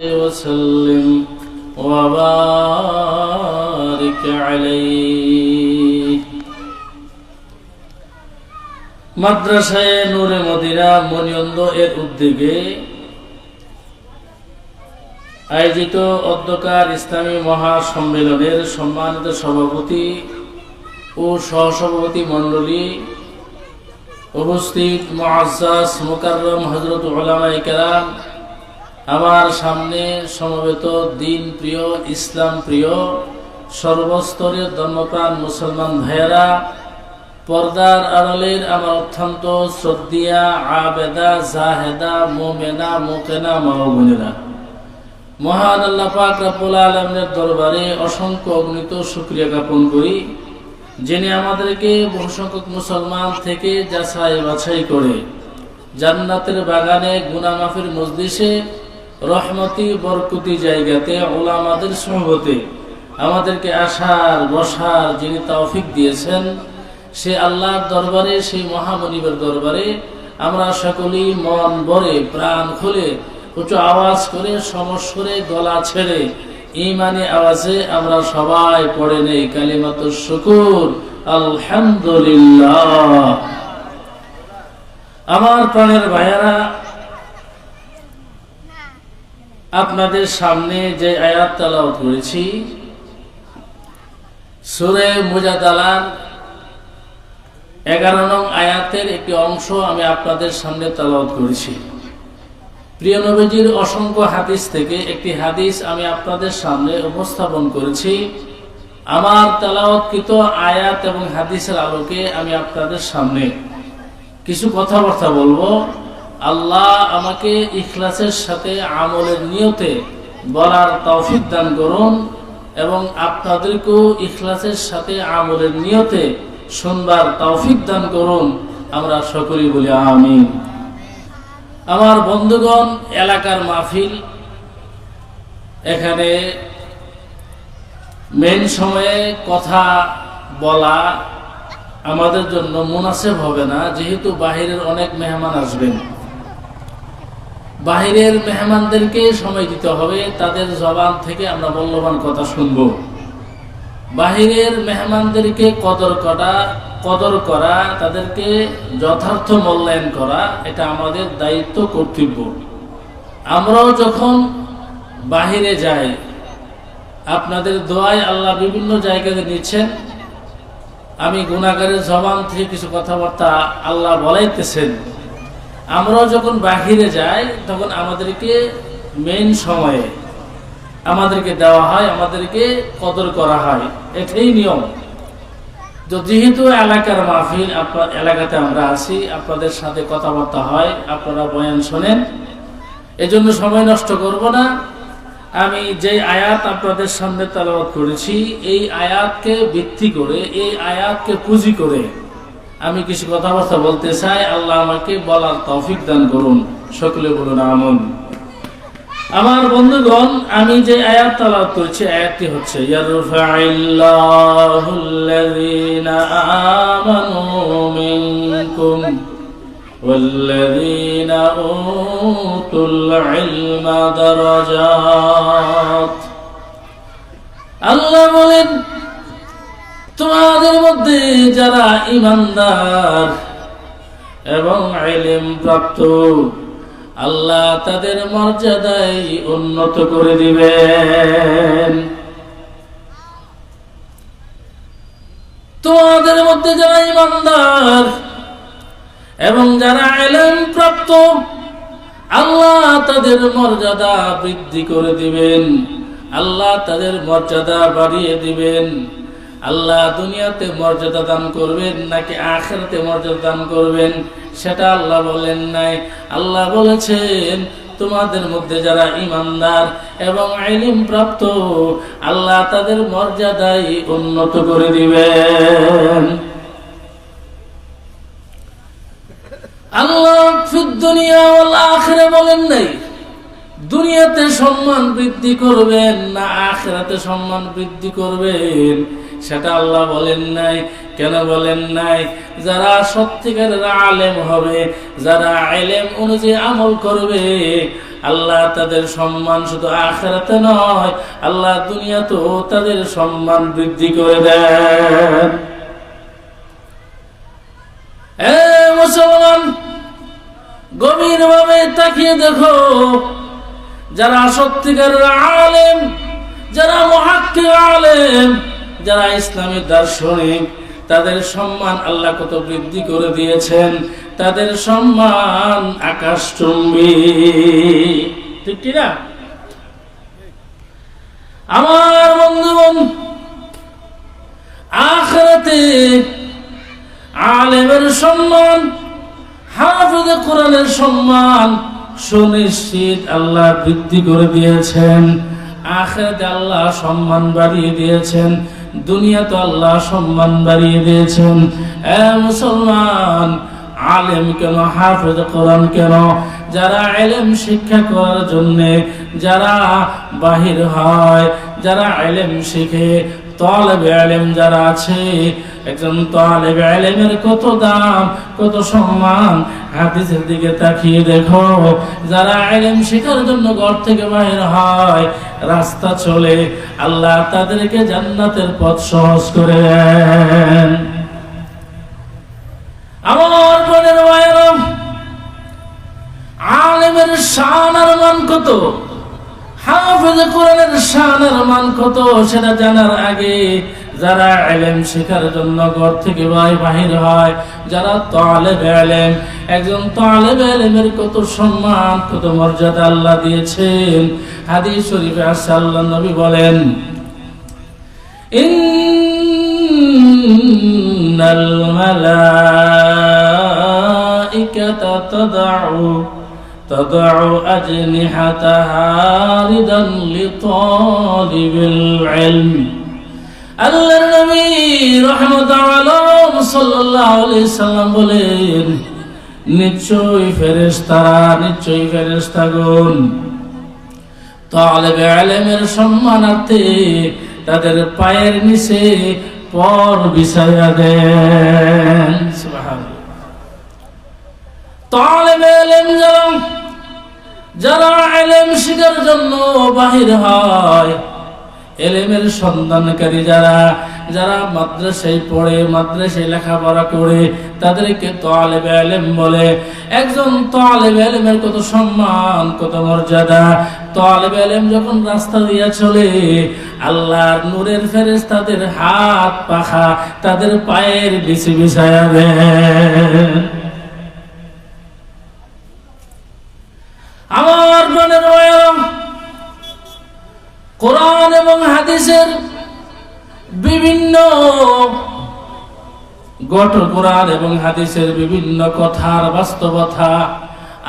وسلم وبارك عليه মাদ্রাসায় নূরে মদিনা মনিয়ন্দ এর উদ্যোগে আয়োজিত অধ্যকার ইসলামী মহাসম্মেলনের সম্মানিত সভাপতি ও সহসভাপতি মণ্ডলী উপস্থিত মুআজ্জাজ মুকাররম হজরত ওলামাই কেরাম আমার সামনে সমবেত দিন প্রিয়, ইসলাম প্রিয় সর্বস্তরের ধর্মপ্রাণ মুসলমান ভাইয়েরা, পর্দার আড়ালের আমার অত্যন্ত শ্রদ্ধিয়া, আবেদা, জাহেদা, মোমেনা মোকেনা মা ও বোনেরা মহান আল্লাহ পাক আলামিনের দরবারে অসংখ্য অগণিত শুকরিয়া জ্ঞাপন করি, যিনি আমাদেরকে বহু সংখ্যক মুসলমান থেকে যাচাই বাছাই করে জান্নাতের বাগানে গুনামাফির মজলিসে রহমতি, বরকতি জায়গাতে ওলামাদের সহবতে আমাদেরকে আসার, বসার যিনি তৌফিক দিয়েছেন, সে আল্লাহর দরবারে, সেই মহামনিবের দরবারে আমরা সকলেই মন ভরে, প্রাণ খুলে উঁচু আওয়াজ করে, সমস করে, গলা ছেড়ে, ইমানি আওয়াজে আমরা সবাই পড়ে নেই কালিমাত শুকুর, আলহামদুলিল্লাহ। আমার প্রাণের ভাইয়ারা আপনাদের সামনে যে আয়াত তালাওয়াত করেছি, সুরে মুজাদালার এগারো নং আয়াতের একটি অংশ আমি আপনাদের সামনে তালাওয়াত করেছি। প্রিয় নবীজির অসংখ্য হাদিস থেকে একটি হাদিস আমি আপনাদের সামনে উপস্থাপন করেছি। আমার তালাওয়াতকৃত আয়াত এবং হাদিসের আলোকে আমি আপনাদের সামনে কিছু কথাবার্তা বলব। আল্লাহ আমাকে ইখলাসের সাথে আমলের নিয়তে বলার তৌফিক দান করুন এবং আপনাদেরকেও ইখলাসের সাথে আমলের নিয়তে শুনবার তৌফিক দান করুন। আমরা সকলেই বলি আমিন। আমার বন্ধুগণ, এলাকার মাহফিল, এখানে মেন সময়ে কথা বলা আমাদের জন্য মুনাসেব হবে না, যেহেতু বাহিরের অনেক মেহমান আসবেন। বাহিরের মেহমানদেরকে সময় দিতে হবে, তাদের জবান থেকে আমরা মূল্যবান কথা শুনব। বাহিরের মেহমানদেরকে কদর করা কদর করা, তাদেরকে যথার্থ মূল্যায়ন করা, এটা আমাদের দায়িত্ব কর্তব্য। আমরাও যখন বাহিরে যাই, আপনাদের দোয়ায় আল্লাহ বিভিন্ন জায়গাতে নিচ্ছেন। আমি গুণাগারের জবান থেকে কিছু কথাবার্তা আল্লাহ বলাইতেছেন। আমরাও যখন বাহিরে যাই, তখন আমাদেরকে মেন সময়ে আমাদেরকে দেওয়া হয়, আমাদেরকে কদর করা হয়। এটাই নিয়ম। তো যেহেতু এলাকার মাহফিল আপনার এলাকাতে আমরা আছি, আপনাদের সাথে কথাবার্তা হয়, আপনারা বয়ান শোনেন। এজন্য সময় নষ্ট করব না। আমি যে আয়াত আপনাদের সামনে তালাবাদ করেছি, এই আয়াতকে ভিত্তি করে, এই আয়াতকে পুঁজি করে আমি কিছু কথাবার্তা বলতে চাই আল্লাহ আমাকে বলার তৌফিক দান করুন সকলে বলুন আমন আমার বন্ধুগণ আমি যে আয়াত তালাত করছি আয়াতটি হচ্ছে ইয়ারফাইল্লাহুল্লাযীনা আমানু মিনকুম والذين أوتوا العلم درجات আল্লাহ বলেন তোমাদের মধ্যে যারা ইমানদার এবং ইলম প্রাপ্ত, আল্লাহ তাদের মর্যাদায় উন্নত করে দিবেন। তোমাদের মধ্যে যারা ইমানদার এবং যারা এলেম প্রাপ্ত, আল্লাহ তাদের মর্যাদা বৃদ্ধি করে দিবেন। আল্লাহ তাদের মর্যাদা বাড়িয়ে দিবেন। আল্লাহ দুনিয়াতে মর্যাদা দান করবেন নাকি আখেরাতে মর্যাদা দান করবেন? সেটা আল্লাহ বলেন নাই। আল্লাহ বলেছেন, তোমাদের মধ্যে যারা ইমানদার এবং আইলিম প্রাপ্ত, আল্লাহ তাদের মর্যাদাই উন্নত করে দিবেন। আল্লাহ দুনিয়া আখেরে বলেন নাই, দুনিয়াতে সম্মান বৃদ্ধি করবেন না আখেরাতে সম্মান বৃদ্ধি করবেন? সেটা আল্লাহ বলেন নাই। কেন বলেন নাই? যারা সত্যিকারের আলেম হবে, যারা আলেম অনুযায়ী আমল করবে, আল্লাহ তাদের সম্মান শুধু আখেরাতে নয়, আল্লাহ দুনিয়াতেও তাদের সম্মান বৃদ্ধি করে দেন। মুসলমান গভীর ভাবে তাকিয়ে দেখো, যারা সত্যিকার আলেম, যারা মহাক্কে আলেম যারা ইসলামী দার্শনিক, তাদের সম্মান আল্লাহ কত বৃদ্ধি করে দিয়েছেন। তাদের সম্মান আকাশ চুম্বি ঠিক কি না? আমার বন্ধুগণ, আখরাতে আলেমের সম্মান, হাফেজ কোরআনের সম্মান সুনিশ্চিত আল্লাহ বৃদ্ধি করে দিয়েছেন। আখেরাতে আল্লাহ সম্মান বাড়িয়ে দিয়েছেন। দুনিয়া তো আল্লাহ সম্মান বাড়িয়ে দিয়েছেন। এ মুসলমান, আলেম কেন, হাফেজ কোরআন কেন? যারা এলেম শিক্ষা করার জন্যে, যারা বাহির হয়, যারা এলেম শিখে যারা আছে, একজন কত দাম, কত সম্মান? হাদিসের দিকে তাকিয়ে দেখো, যারা আলেম শেখার জন্য ঘর থেকে বাহির হয়, রাস্তা চলে, আল্লাহ তাদেরকে জান্নাতের পথ সহজ করে দেন। আমার আলেমের শান আর মান কত? হাফেজ কোরআনের শানের মান কত সেটা জানার আগে যারা এলেম শেখার জন্য ঘর থেকে ভাই বাহির হয়, যারা তালেব এলেম, একজন তালেব কত সম্মান, কত মর্যাদা আল্লাহ দিয়েছেন। হাদি শরীফে আসছে, আল্লাহ নবী বলেন, ইন্নাল মালাইকাতা তাদাউ تضع أجنحتها ردا لطالب العلم আল্লাহর নবী রহমত আলম সাল্লাল্লাহু আলাইহি সাল্লাম বলেন নিশ্চয়ই ফেরেশতারা নিশ্চয়ই ফেরেশতাগণ তালেবে আলেমের সম্মানার্থে তাদের পায়ের নিচে পর বিছাইয়া দেন তালেবে আলেম যারা যারা জন্য বাহির হয়, এলেমের সন্ধানকারী যারা যারা পড়ে লেখাপড়া করে, তাদেরকে বলে। একজন আলেমের কত সম্মান, কত মর্যাদা। আলেম যখন রাস্তা দিয়া চলে, আল্লাহর নূরের ফেরেস তাদের হাত পাখা তাদের পায়ের বিছি বিছায়া দেন আমার মনের বয়ম কোরআন এবং হাদিসের বিভিন্ন গট কোরআন এবং হাদিসের বিভিন্ন কথার বাস্তবতা,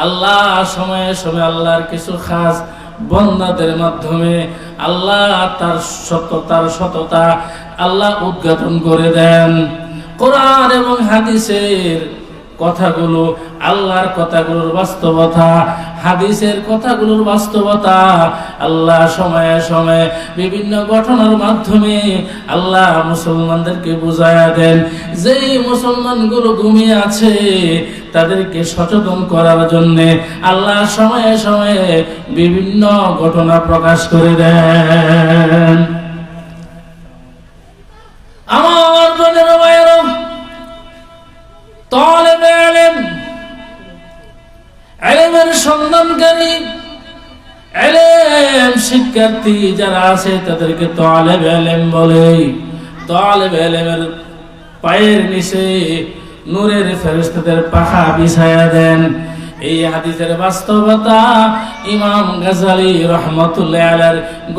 আল্লাহ সময়ে সময়ে আল্লাহর কিছু খাস বন্দাদের মাধ্যমে আল্লাহ তার সততার সততা আল্লাহ উদ্ঘাটন করে দেন। কোরআন এবং হাদিসের কথাগুলো, আল্লাহর কথাগুলোর বাস্তবতা, হাদিসের কথাগুলোর বাস্তবতা, আল্লাহ সময়ে সময়ে বিভিন্ন ঘটনার মাধ্যমে আল্লাহ মুসলমানদেরকে বুঝায়া দেন। যেই মুসলমানগুলো ঘুমিয়ে আছে, তাদেরকে সচেতন করার জন্য আল্লাহ সময়ে সময়ে বিভিন্ন ঘটনা প্রকাশ করে দেন। এলেম শিক্ষার্থী যারা আছে, তাদেরকে তালেব এলেম বলে। তালেব এলেমের পায়ের নিচে নূরের ফেরেশতাদের পাখা বিছায়া দেন। এই হাদিসের বাস্তবতা ইমাম গাজালি রহমতুল্লাহ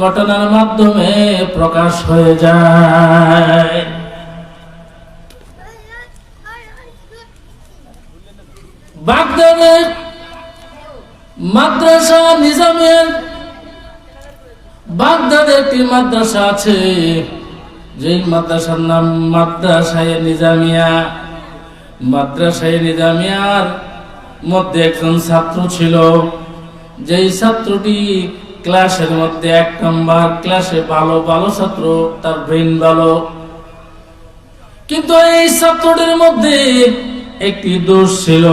ঘটনার মাধ্যমে প্রকাশ হয়ে যায়। মাদ্রাসা নিজামের বাগদাদে একটি মাদ্রাসা আছে। যেই মাদ্রাসার নাম মাদ্রাসায় নিজামিয়া। মাদ্রাসায় নিজামিয়ার মধ্যে একজন ছাত্র ছিল। যেই ছাত্রটি ক্লাসের মধ্যে এক নম্বর, ক্লাসে ভালো ভালো ছাত্র, তার ব্রেন ভালো। কিন্তু এই ছাত্রটির মধ্যে একটি দোষ ছিল।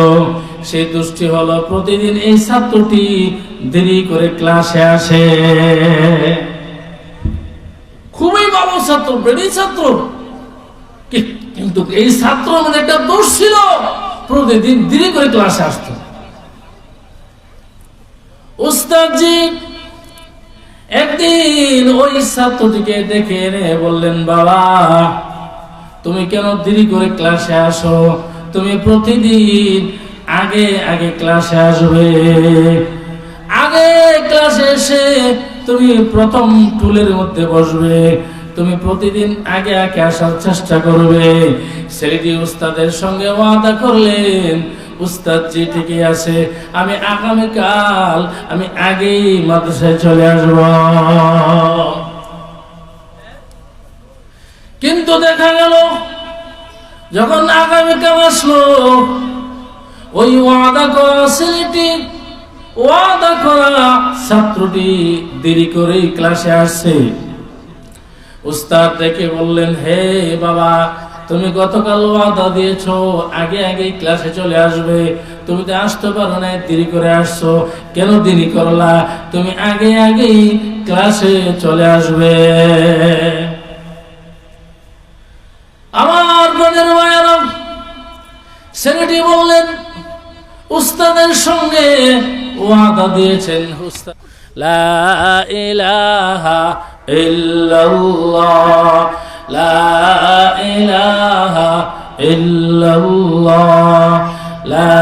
সেই দোষটি হলো প্রতিদিন এই ছাত্রটি দেরি করে ক্লাসে আসে। খুবই ভালো ছাত্র, বেড়ি ছাত্র। কিন্তু এই ছাত্র মানে একটা দোষ ছিল, প্রতিদিন দেরি করে ক্লাসে আসতো। উস্তাদজি একদিন ওই ছাত্রটিকে ডেকে এনে বললেন, বাবা, তুমি কেন দেরি করে ক্লাসে আসো? তুমি প্রতিদিন আগে আগে ক্লাসে আসবে। আগে ক্লাসে এসে তুমি প্রথম টুলের মধ্যে বসবে। তুমি প্রতিদিন আগে আগে আসার চেষ্টা করবে। ছেলেটি উস্তাদের সঙ্গে ওয়াদা করলেন, উস্তাদ জি, ঠিকই আছে। আমি আগামীকাল, আমি আগেই মাদ্রাসায় চলে আসব। কিন্তু দেখা গেল, যখন আগামীকাল আসলো ওই ওয়াদা করা ছেলেটি ওয়াদা করা ছাত্রটি দেরি করে ক্লাসে আসছে। উস্তাদ দেখে বললেন, হে বাবা, তুমি গতকাল ওয়াদা দিয়েছ, আগে আগে ক্লাসে চলে আসবে। তুমি তো আসতে পারো না দেরি করে আসছো। কেন দেরি করলা? তুমি আগে আগেই ক্লাসে চলে আসবে। আমার বোনের মায়েরা, ছেলেটি বললেন উস্তাদের সঙ্গে ওয়াদা দিয়েছেন উস্তাদ লা ইলাহা ইল্লাল্লাহ লা ইলাহা ইল্লাল্লাহ লা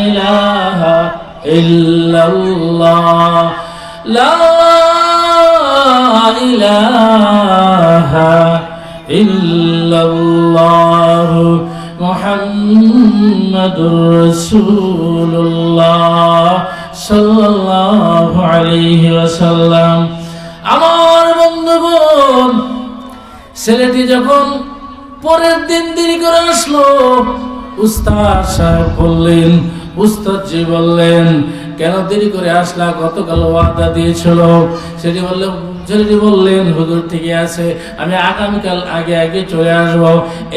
ইলাহা ইল্লাল্লাহ লা ইলাহা ইল্লাল্লাহ মুহাম্মাদুর صلى الله عليه وسلم আমার বন্ধুগণ, ছেলেটি যখন পরের দিন দেরি করে আসলো, উস্তাদ সাহেব বললেন উস্তাদ জি বললেন কেন দেরি করে আসলা? গতকাল ওয়াদা দিয়েছিল। সেটি বললেন ছেলেটি বললেন, হুজুর ঠিকই আছে। আমি আগামীকাল আগে আগে চলে আসব।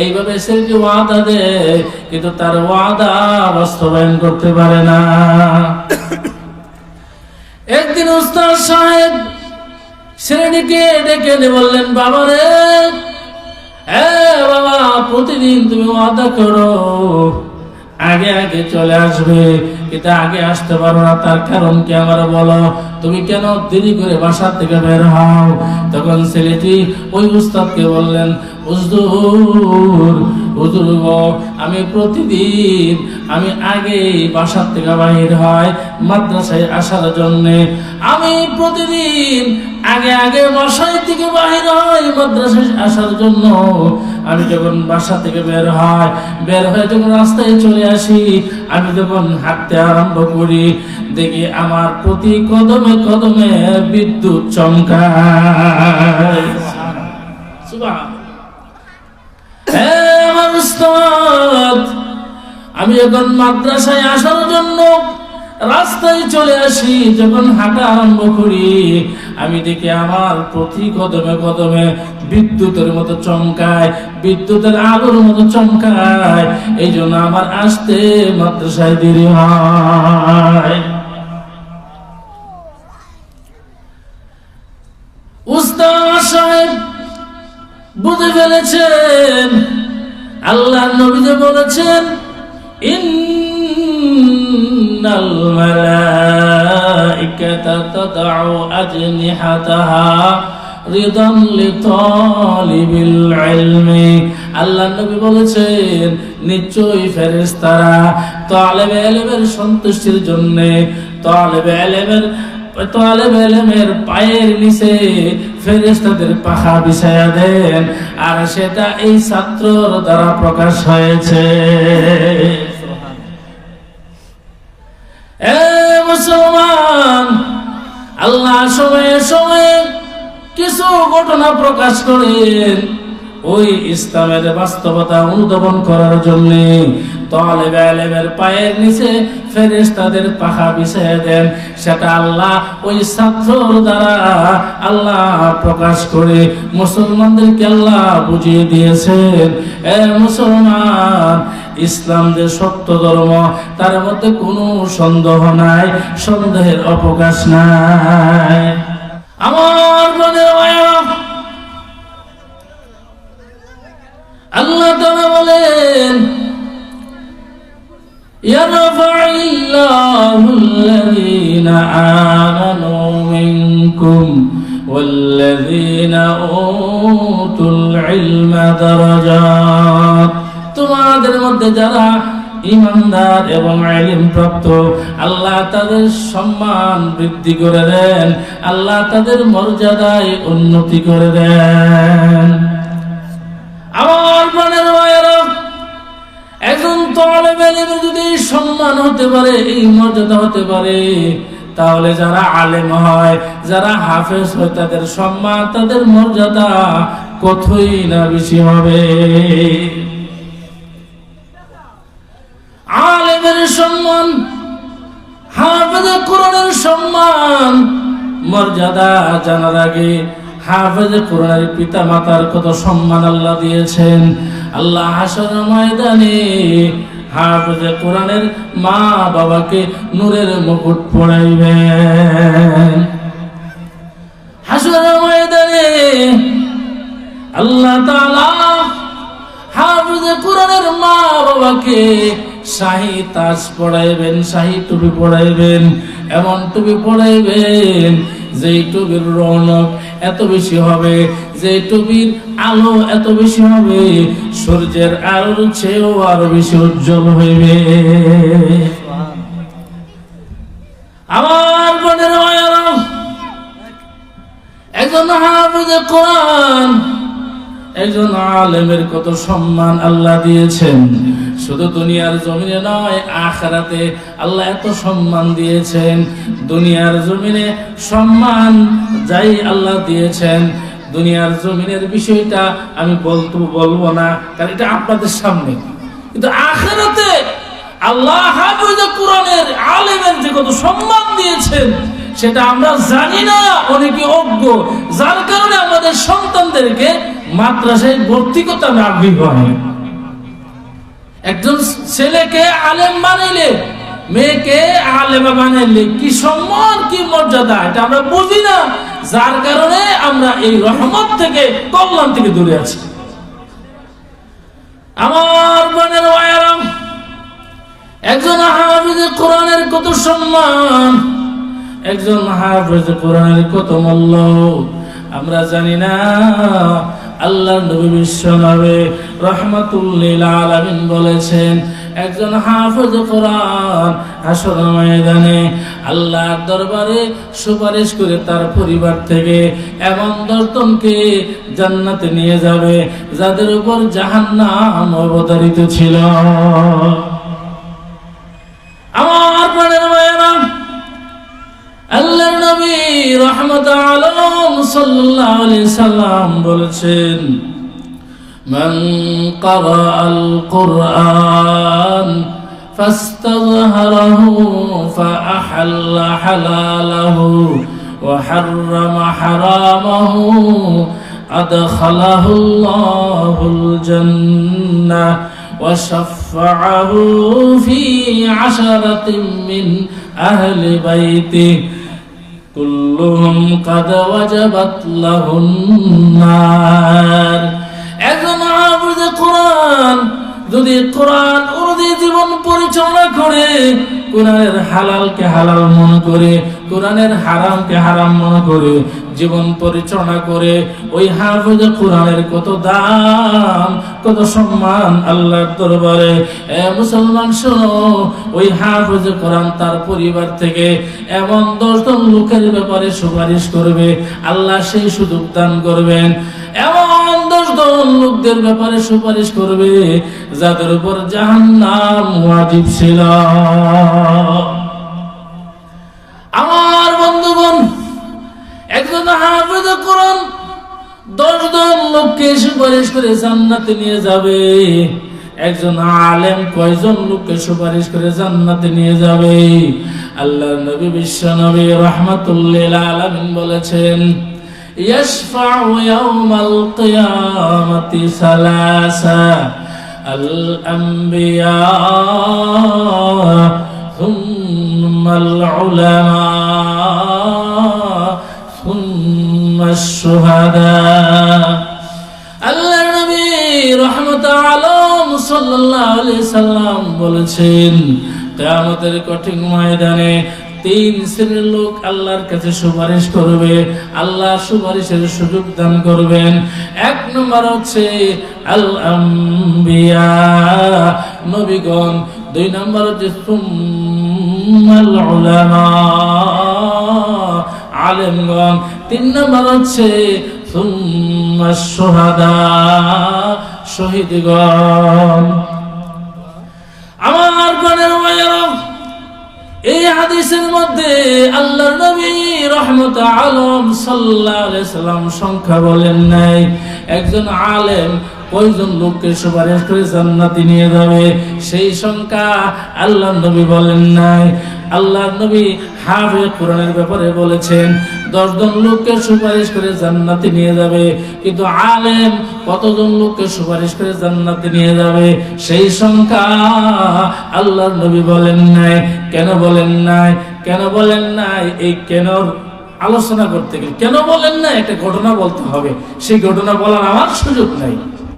এইভাবে ছেলেটি ওয়াদা দেয়, কিন্তু তার ওয়াদা বাস্তবায়ন করতে পারে না। একদিন উস্তাদ সাহেব ছেলেটিকে ডেকে বললেন, বাবা রে বাবা, প্রতিদিন তুমি ওয়াদা করো। আগে আগে চলে আসবে। কিন্তু আগে আসতে পারো না, তার কারণ কি আমার বলো? তুমি কেন দেরি করে বাসা থেকে বের হও? তখন ছেলেটি ওই উস্তাদকে বললেন, হুজুর হুজুর আমি প্রতিদিন, আমি আগে বাসার থেকে বাহির হয় মাদ্রাসায় আসার জন্য। আমি প্রতিদিন আগে আগে বাসায় থেকে বাহির হয় মাদ্রাসায় আসার জন্য। আমি যখন বাসা থেকে বের হয়, বের হয়ে যখন রাস্তায় চলে আসি, আমি যখন হাঁটতে আরম্ভ করি, দেখি আমার প্রতি কদমে কদমে বিদ্যুৎ চমকায়। আমি যখন মাদ্রাসায় আসার জন্য রাস্তায় চলে আসি, যখন হাঁটা আরম্ভ করি, আমি দেখি আমার প্রতি কদমে কদমে বিদ্যুতের মতো চমকায়, বিদ্যুতের আলোর মতো চমকায়। এই জন্য আমার আসতে মাদ্রাসায় দেরি হয়। বুঝে ফেলেছেন আল্লাহ নবীজে বলেছেন ইন্নাল মালাইকাতা তাদউ আজনিহাতাহা রিদান লিতালিবিল ইলমি। আল্লাহ নবী বলেছেন, নিশ্চয়ই ফেরেশতারা তালেবে ইলমের সন্তুষ্টির জন্য, তালেবে ইলমের তোয়ালেব এলেমের পায়ের নিচে ফেরেশতাদের পাখা বিছায়া দেন, আর সেটা এই ছাত্রর দ্বারা প্রকাশ হয়েছে। মুসলমান, আল্লাহ সময়ে সময়ে কিছু ঘটনা প্রকাশ করেন। ওই ইসলামের বাস্তবতা অনুধাবন করার জন্য পায়ের নিচে ফেরেস তাদের পাখা বিছিয়ে দেন। সেটা আল্লাহ ওই ছাত্রর দ্বারা আল্লাহ প্রকাশ করে মুসলমানদেরকে আল্লাহ বুঝিয়ে দিয়েছেন। এ মুসলমান ইসলাম যে সত্য ধর্ম তার মধ্যে কোনো সন্দেহ নাই সন্দেহের অবকাশ নাই আমার মনে হয় আল্লাহ তাআলা বলেন يرفع الله الذين آمنوا منكم والذين أوتوا العلم درجات তোমাদের মধ্যে যারা ইমানদার এবং আলিম প্রাপ্ত আল্লাহ তাদের সম্মান বৃদ্ধি করে দেন, আল্লাহ তাদের মর্যাদায় উন্নতি করে দেন। আমার একজন যদি সম্মান হতে পারে, এই মর্যাদা হতে পারে, তাহলে যারা আলেম হয়, যারা হাফেজ তাদের সম্মান, তাদের মর্যাদা কতই না বেশি হবে? আলেমের সম্মান, হাফেজ কোরআনের সম্মান, মর্যাদা জানার আগে হাফেজ কোরআনের পিতা মাতার কত সম্মান আল্লাহ দিয়েছেন। আল্লাহ হাসর ময়দানে হাফেজ কোরআনের মা বাবাকে নূরের মুকুট পড়াইবেন হাসর ময়দানে আল্লাহ তাআলা হাফেজ কোরআনের মা বাবাকে শাহী তাজ পড়াইবেন টুপি পড়াইবেন, এমন টুপি পড়াইবেন টুপির রৌনক এত বেশি হবে যে টুপির আলো এত বেশি হবে, সূর্যের আলোর চেয়েও আরও বেশি উজ্জ্বল হইবে। আমার একজন কোরআন, একজন আলেমের কত সম্মান আল্লাহ দিয়েছেন। শুধু দুনিয়ার জমিনে নয়, আখরাতে আল্লাহ এত সম্মান দিয়েছেন। দুনিয়ার জমিনে সম্মান যাই আল্লাহ দিয়েছেন। দুনিয়ার জমিনের বিষয়টা আমি বলতো বলব না, কারণ এটা আপনাদের সামনে। কিন্তু আখরাতে আল্লাহ কোরআনের আলেমের যে কত সম্মান দিয়েছেন, সেটা আমরা জানি না, অনেকে অজ্ঞ। যার কারণে আমাদের সন্তানদেরকে মাদ্রাসায় ভর্তি করতে আমরা আগ্রহী হয় একজন ছেলেকে আলেম বানাইলে, মেয়েকে আলেমা বানাইলে কি সম্মান, কি মর্যাদা, এটা আমরা বুঝি না। যার কারণে আমরা এই রহমত থেকে, কল্যাণ থেকে দূরে আছি। আমার বোনের ওয়ারাম একজন হাফিজ কোরআনের কত সম্মান, একজন হাফিজ কোরআনের কত মূল্য, আমরা জানি না। আল্লাহ নবী বিশ্ব নবে রহমাতুল্লিল আলামিন বলেছেন, একজন হাফিজ কোরআন হাসর ময়দানে আল্লাহর দরবারে সুপারিশ করে তার পরিবার থেকে এমন দর্তনকে জান্নাতে নিয়ে যাবে যাদের উপর জাহান্নাম অবতারিত ছিল। আমার নবী রহমত আলম সাল্লাল্লাহু আলাইহি সাল্লাম বলেছেন من قرأ القرآن فاستظهره فأحل حلاله وحرم حرامه أدخله الله الجنة وشفعه في عشرة من أهل بيته কুল্লুহুম কাদ ওয়াজাবাত লাহুন নার। একজন আবুদে কোরআন যদি কোরআন অনুযায়ী জীবন পরিচালনা করে কোরআনের হালালকে হালাল মনে করে, কোরআনের হারামকে হারাম মনে করে, জীবন পরিচালনা করে, ওই হাফিজ কোরআনের কত দাম কত সম্মান আল্লাহর দরবারে। এ মুসলমান শোনো, ওই হাফিজ কোরআন তার পরিবার থেকে এমন দশজন লোকের ব্যাপারে সুপারিশ করবে, আল্লাহ সেই সুযোগ দান করবেন। এমন দশজন লোকদের ব্যাপারে সুপারিশ করবে, যাদের উপর জাহান্নাম ওয়াজিব ছিল। আমার বন্ধুগণ, একজন হাফেজ কোরআন দশজন লোককে সুপারিশ করে জান্নাতে নিয়ে যাবে। একজন আলেম কয়জন লোককে সুপারিশ করে জান্নাতে নিয়ে যাবে? আল্লাহ নবী বিশ্ব নবী রহমাতুল্লিল আলামিন বলেছেন يشفع يوم القيامة ثلاثة الأنبياء ثم العلماء ثم الشهداء আল্লাহ নবী রহমত আলম সাল্লাল্লাহু আলাইহি সাল্লাম বলেছেন কিয়ামতের কঠিন ময়দানে তিন শ্রেণির লোক আল্লাহর কাছে সুপারিশ করবে আল্লাহ সুপারিশের সুযোগ দান করবেন। এক নম্বর হচ্ছে নবীগণ। দুই নম্বর হচ্ছে আলেমগণ। তিন নম্বর হচ্ছে সুম্মা শুহাদা, শহীদগণ। আমার এই হাদিসের মধ্যে আল্লাহ নবী রহমত আলম সাল্লাম সংখ্যা বলেন নাই। একজন আলেম কয়জন লোককে সুপারিশ করে জান্নাতি নিয়ে যাবে? সেই সংখ্যা আল্লাহ নবী বলেন নাই। আল্লাহ নবী হাফে কোরআনের ব্যাপারে বলেছেন, দশজন লোককে সুপারিশ করে জান্নাতে নিয়ে যাবে, কিন্তু আলেম কতজন লোককে সুপারিশ করে জান্নাতে নিয়ে যাবে? সেই সংখ্যা আল্লাহ নবী বলেন নাই। কেন বলেন নাই? কেন বলেন নাই? এই কেন আলোচনা করতে গেলে? কেন বলেন না একটা ঘটনা বলতে হবে। সেই ঘটনা বলার আমার সুযোগ নাই।